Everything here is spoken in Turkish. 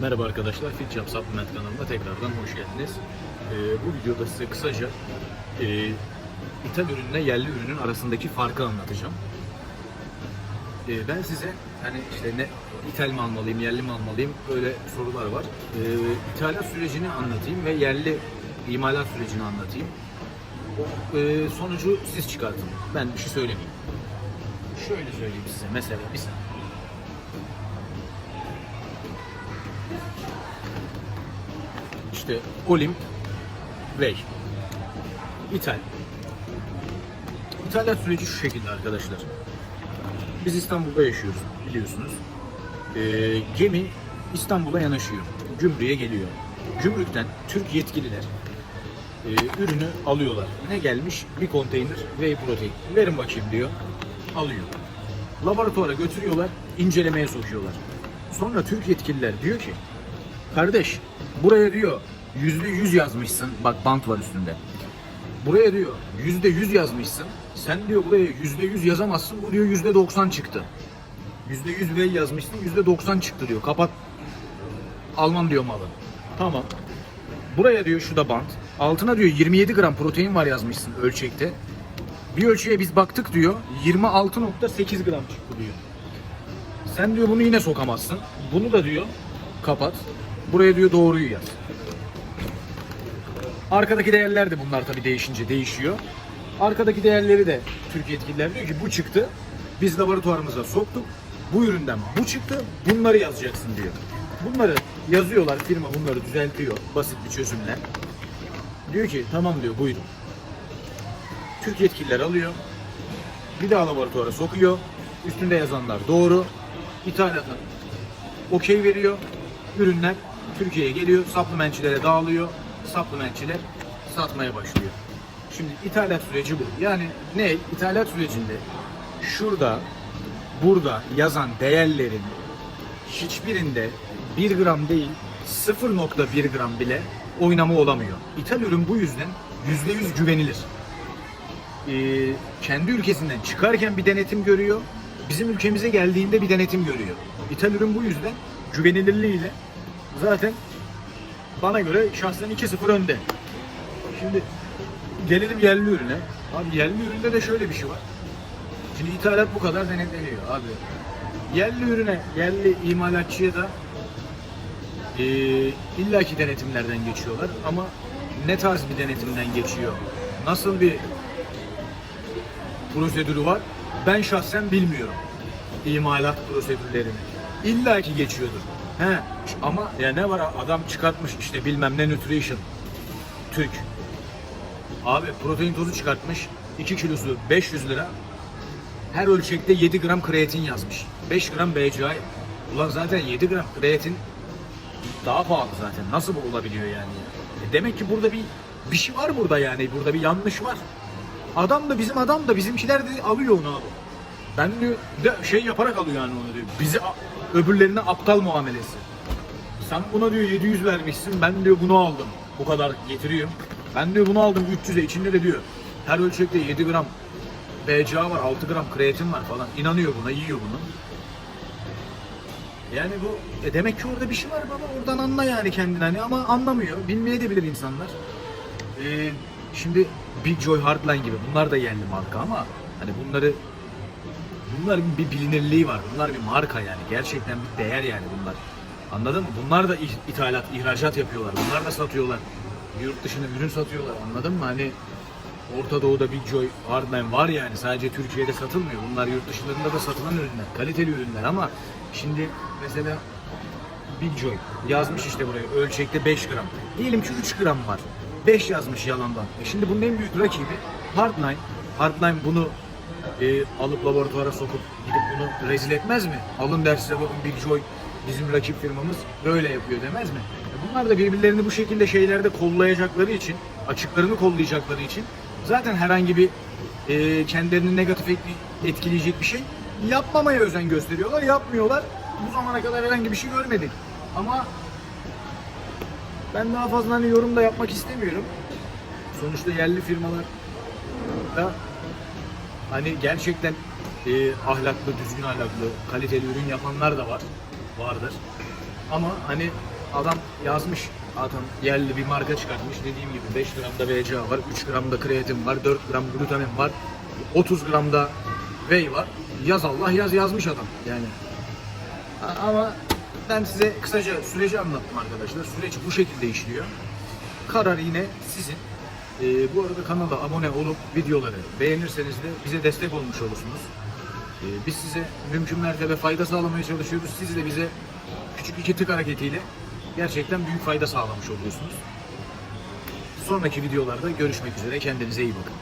Merhaba arkadaşlar, FitJump Supplement kanalına tekrardan hoş geldiniz. Ee, bu videoda size kısaca e, ithal ürünle yerli ürünün arasındaki farkı anlatacağım. Ee, ben size hani işte ne ithal mi almalıyım, yerli mi almalıyım öyle sorular var. Ee, ithalat sürecini anlatayım ve yerli imalat sürecini anlatayım. O, e, sonucu siz çıkartın. Ben bir şey söylemeyeyim. Şöyle söyleyeyim size mesela bir saniye. İşte Olimp Ray. İthal. İthalat süreci şu şekilde arkadaşlar. Biz İstanbul'da yaşıyoruz biliyorsunuz. Ee, gemi İstanbul'a yanaşıyor. Gümrüğe geliyor. Gümrükten Türk yetkililer e, ürünü alıyorlar. Ne gelmiş? Bir konteyner whey protein. Verin bakayım diyor. Alıyor. Laboratuvara götürüyorlar, incelemeye sokuyorlar. Sonra Türk yetkililer diyor ki, kardeş buraya diyor yüzde yüz yazmışsın. Bak bant var üstünde. Buraya diyor yüzde yüz yazmışsın. Sen diyor buraya yüzde yüz yazamazsın. Bu diyor yüzde doksan çıktı. Yüzde yüz ve yazmışsın. Yüzde doksan çıktı diyor. Kapat. Almam diyor malı. Tamam. Buraya diyor şu da bant. Altına diyor 27 gram protein var yazmışsın ölçekte. Bir ölçüye biz baktık diyor. 26.8 gram çıktı diyor. Sen diyor bunu yine sokamazsın. Bunu da diyor kapat. Buraya diyor doğruyu yaz. Arkadaki değerler de bunlar tabii değişince değişiyor. Arkadaki değerleri de Türk yetkililer diyor ki bu çıktı. Biz laboratuvarımıza soktuk. Bu üründen bu çıktı. Bunları yazacaksın diyor. Bunları yazıyorlar. Firma bunları düzeltiyor. Basit bir çözümle. Diyor ki tamam diyor buyurun. Türk yetkililer alıyor. Bir daha laboratuvara sokuyor. Üstünde yazanlar doğru. İthalata okey veriyor. Ürünler Türkiye'ye geliyor. Supplementçilere dağılıyor. Supplementçiler satmaya başlıyor. Şimdi ithalat süreci bu. Yani ne? İthalat sürecinde şurada burada yazan değerlerin hiçbirinde 1 gram değil 0.1 gram bile oynama olamıyor. İthal ürün bu yüzden %100 güvenilir. Ee, kendi ülkesinden çıkarken bir denetim görüyor. Bizim ülkemize geldiğinde bir denetim görüyor. İthal ürün bu yüzden güvenilirliğiyle zaten bana göre şahsen 2-0 önde. Şimdi gelelim yerli ürüne. Abi yerli üründe de şöyle bir şey var. Şimdi ithalat bu kadar denetleniyor abi. Yerli ürüne, yerli imalatçıya da e, illaki denetimlerden geçiyorlar ama ne tarz bir denetimden geçiyor? Nasıl bir prosedürü var? Ben şahsen bilmiyorum. İmalat prosedürlerini. İlla ki geçiyordur. He, ama ya ne var adam çıkartmış işte bilmem ne nutrition. Türk. Abi protein tozu çıkartmış. 2 kilosu 500 lira. Her ölçekte 7 gram kreatin yazmış. 5 gram BCA. Ulan zaten 7 gram kreatin daha pahalı zaten. Nasıl bu olabiliyor yani? E demek ki burada bir bir şey var burada yani. Burada bir yanlış var. Adam da bizim adam da bizimkiler de alıyor onu abi. Ben diyor de şey yaparak alıyor yani onu diyor. Bizi öbürlerine aptal muamelesi. Sen buna diyor 700 vermişsin. Ben diyor bunu aldım. Bu kadar getiriyorum. Ben diyor bunu aldım 300'e. içinde de diyor her ölçekte 7 gram BCA var, 6 gram kreatin var falan. İnanıyor buna, yiyor bunu. Yani bu e demek ki orada bir şey var baba. Oradan anla yani kendini hani ama anlamıyor. Bilmeye de bilir insanlar. Ee, şimdi Big Joy Hardline gibi bunlar da yerli marka ama hani bunları bunların bir bilinirliği var. Bunlar bir marka yani. Gerçekten bir değer yani bunlar. Anladın mı? Bunlar da ithalat, ihracat yapıyorlar. Bunlar da satıyorlar. Yurt dışına ürün satıyorlar. Anladın mı? Hani Orta Doğu'da Big Joy Hardline var yani. Sadece Türkiye'de satılmıyor. Bunlar yurt dışlarında da satılan ürünler. Kaliteli ürünler ama şimdi mesela Big Joy yazmış işte buraya ölçekte 5 gram. Diyelim ki 3 gram var. 5 yazmış yalandan. E şimdi bunun en büyük rakibi Hardline. Hardline bunu e, alıp laboratuvara sokup gidip bunu rezil etmez mi? Alın dersize bakın Big Joy bizim rakip firmamız böyle yapıyor demez mi? E bunlar da birbirlerini bu şekilde şeylerde kollayacakları için, açıklarını kollayacakları için zaten herhangi bir e, kendilerini negatif etki- etkileyecek bir şey yapmamaya özen gösteriyorlar, yapmıyorlar. Bu zamana kadar herhangi bir şey görmedik. Ama ben daha fazla hani yorum da yapmak istemiyorum. Sonuçta yerli firmalar da hani gerçekten e, ahlaklı, düzgün ahlaklı, kaliteli ürün yapanlar da var. Vardır. Ama hani Adam yazmış. Adam yerli bir marka çıkartmış. Dediğim gibi 5 gramda BCA var, 3 gramda kreatin var, 4 gram glutamin var, 30 gramda whey var. Yaz Allah yaz yazmış adam yani. Ama ben size kısaca süreci anlattım arkadaşlar. Süreç bu şekilde işliyor. Karar yine sizin. Ee, bu arada kanala abone olup videoları beğenirseniz de bize destek olmuş olursunuz. Ee, biz size mümkün mertebe fayda sağlamaya çalışıyoruz. Siz de bize küçük iki tık hareketiyle gerçekten büyük fayda sağlamış oluyorsunuz. Sonraki videolarda görüşmek üzere. Kendinize iyi bakın.